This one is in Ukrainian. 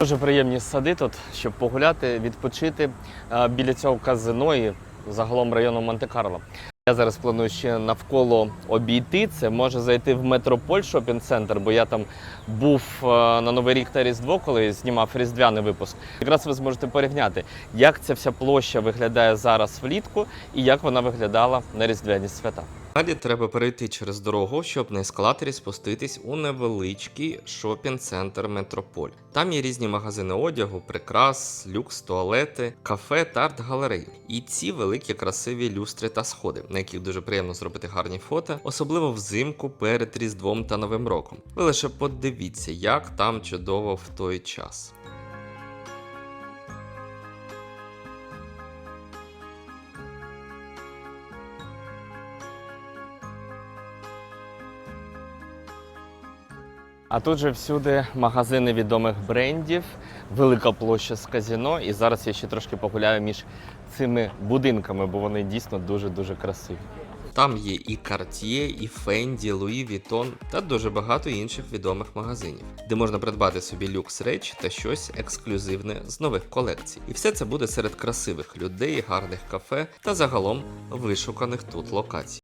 Дуже приємні сади тут, щоб погуляти, відпочити е, біля цього казино і загалом району Монте-Карло. Я зараз планую ще навколо обійти. Це може зайти в Метрополь шопінг центр, бо я там був е, на Новий рік та Різдво, коли знімав різдвяний випуск. Якраз ви зможете порівняти, як ця вся площа виглядає зараз влітку і як вона виглядала на різдвяні свята. Далі треба перейти через дорогу, щоб на ескалаторі спуститись у невеличкий шопінг-центр Метрополь. Там є різні магазини одягу, прикрас, люкс, туалети, кафе та арт-галереї. І ці великі красиві люстри та сходи, на яких дуже приємно зробити гарні фото, особливо взимку перед Різдвом та Новим роком. Ви лише подивіться, як там чудово в той час. А тут же всюди магазини відомих брендів, велика площа з казіно. І зараз я ще трошки погуляю між цими будинками, бо вони дійсно дуже-дуже красиві. Там є і Cartier, і Fendi, Louis Vuitton та дуже багато інших відомих магазинів, де можна придбати собі люкс речі та щось ексклюзивне з нових колекцій. І все це буде серед красивих людей, гарних кафе та загалом вишуканих тут локацій.